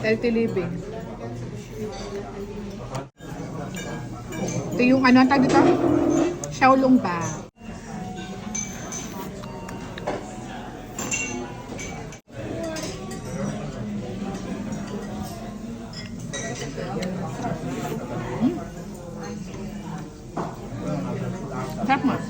Healthy living. Ito yung ano, ang tawag dito? Xiaolong ba? Sarap mo.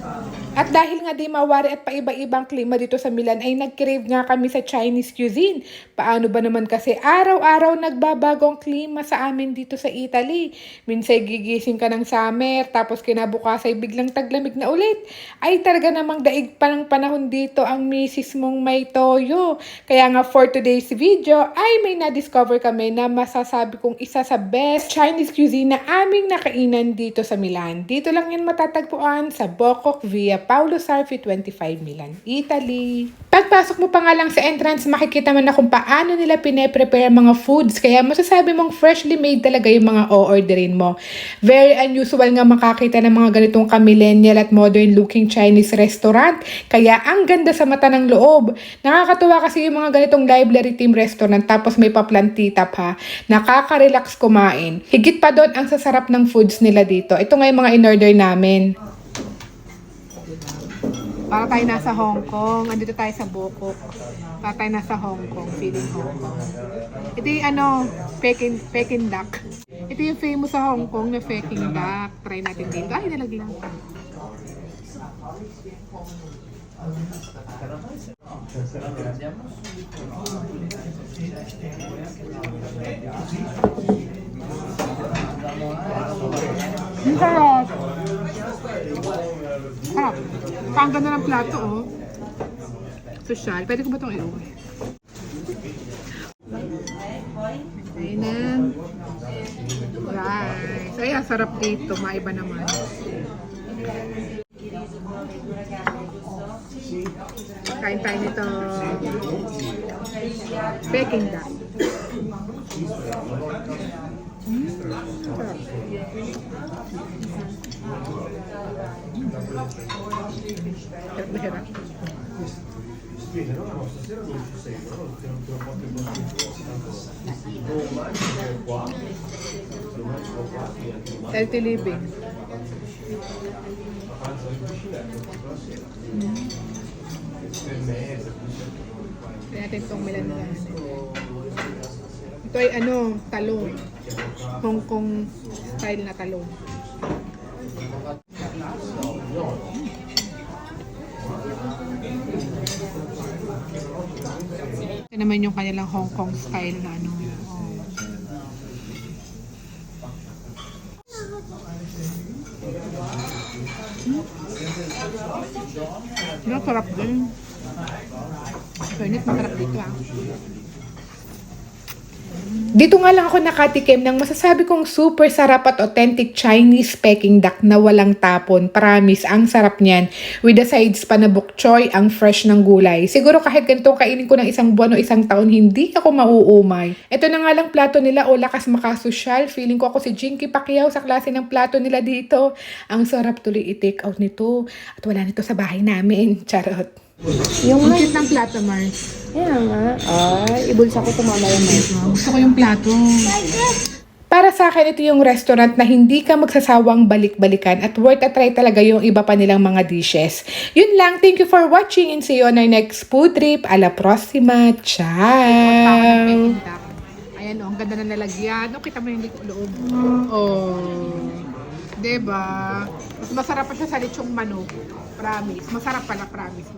At dahil nga di mawari at paiba-ibang klima dito sa Milan ay nag-crave nga kami sa Chinese cuisine. Paano ba naman kasi araw-araw nagbabago ang klima sa amin dito sa Italy. Minsan gigising ka ng summer tapos kinabukas ay biglang taglamig na ulit. Ay talaga namang daig pa ng panahon dito ang misis mong may toyo. Kaya nga for today's video ay may na-discover kami na masasabi kong isa sa best Chinese cuisine na aming nakainan dito sa Milan. Dito lang yan matatagpuan sa Bocok via Paulo Sarfi 25 Milan, Italy. Pagpasok mo pa nga lang sa entrance, makikita mo na kung paano nila pine-prepare mga foods. Kaya masasabi mong freshly made talaga yung mga o-orderin mo. Very unusual nga makakita ng mga ganitong ka-millennial at modern looking Chinese restaurant. Kaya ang ganda sa mata ng loob. Nakakatuwa kasi yung mga ganitong library team restaurant tapos may paplantita pa. Nakaka-relax kumain. Higit pa doon ang sasarap ng foods nila dito. Ito nga yung mga in-order namin. Para tayo nasa Hong Kong. Andito tayo sa Bokok. Para tayo nasa Hong Kong. Feeling Hong Kong. Ito yung ano, Peking, Peking duck. Ito yung famous sa Hong Kong na Peking duck. Try natin dito. Ay, nalaglag. Ang sarap. Sarap. Ang ganda ng plato, oh. Social. Pwede ko ba itong iuwi? Kainan. Rice. Ay, ang sarap dito. Maiba naman. Kain tayo nito. Peking duck. Mm, sarap. Sarap na sarap. Healthy living. Kaya natin itong melanlan. Ito ay ano, talong. Hong Kong style na talong. Naman yung kanilang Hong Kong style na ano. Oh. Hmm? Yung sarap din. So, init masarap dito ah. Dito nga lang ako nakatikim ng masasabi kong super sarap at authentic Chinese Peking duck na walang tapon. Promise, ang sarap niyan. With the sides pa na bok choy, ang fresh ng gulay. Siguro kahit ganito kainin ko ng isang buwan o isang taon, hindi ako mauumay. Ito na nga lang plato nila o lakas makasosyal. Feeling ko ako si Jinky Pacquiao sa klase ng plato nila dito. Ang sarap tuloy i-take out nito. At wala nito sa bahay namin. Charot. Yung Ang cute ng plato, Mars. Kaya nga. Ay, ibulsa ko tumama yung mic. Gusto ko yung plato. Para sa akin, ito yung restaurant na hindi ka magsasawang balik-balikan at worth a try talaga yung iba pa nilang mga dishes. Yun lang. Thank you for watching and see you on our next food trip. A la próxima. Ciao! Ayan o, ang ganda ng lalagyan. O, kita mo yung loob. Oh. Diba? Mas masarap pa siya sa lechong manok. Promise. Masarap pala, promise.